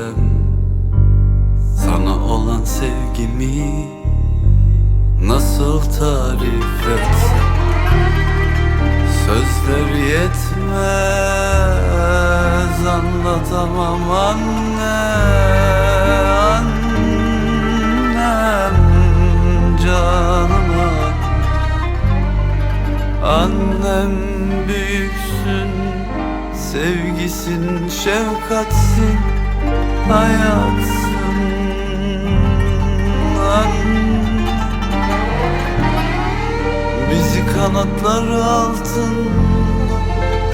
Anladım sana olan sevgimi Nasıl tarif etsem? Sözler yetmez anlatamam anne Annem canıma. Annem büyüksün Sevgisin şefkatsin Hayatsın Annem Bizi kanatları altında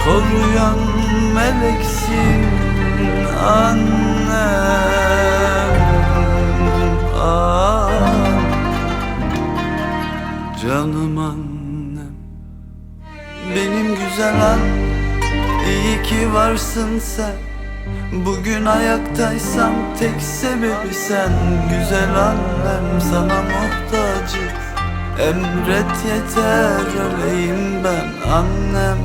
koruyan meleksin annem. Ah, Canım annem Benim güzel annem İyi ki varsın sen Bugün ayaktaysam tek sebebi sen. Güzel annem sana muhtacız Emret yeter öleyim ben annem.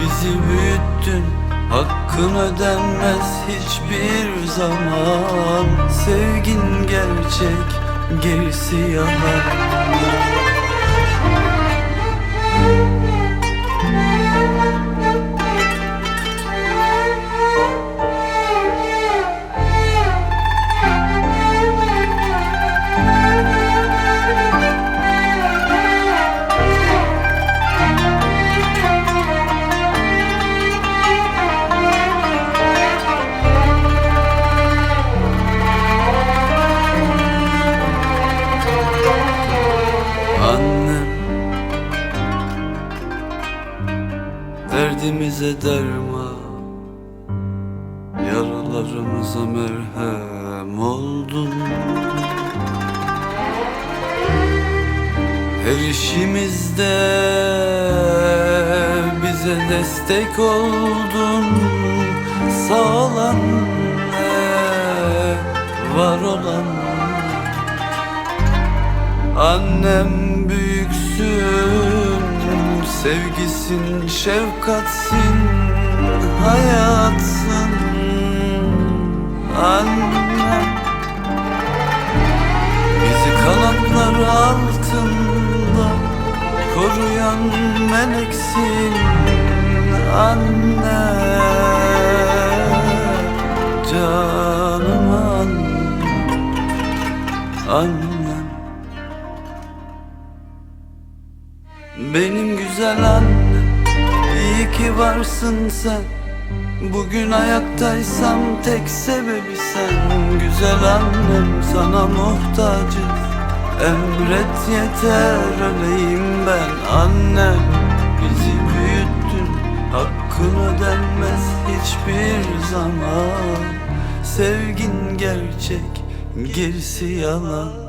Bizi büyüttün hakkın ödenmez hiçbir zaman. Sevgin gerçek gerisi yalan Derdimize derman Yaralarımıza merhem oldun. Her işimizde bize destek oldun. Sağ ol anne, var olan Annem büyüksün Sevgisin, şefkatsin Hayatsın Annem Bizi kanatları altında Koruyan meleksin Anne. Canım annem Annem Benim güzel annem iyi ki varsın sen. Bugün ayaktaysam tek sebebi sen. Güzel annem sana muhtacız Emret yeter öleyim ben annem. Bizi büyüttün hakkın ödenmez hiçbir zaman. Sevgin gerçek gerisi yalan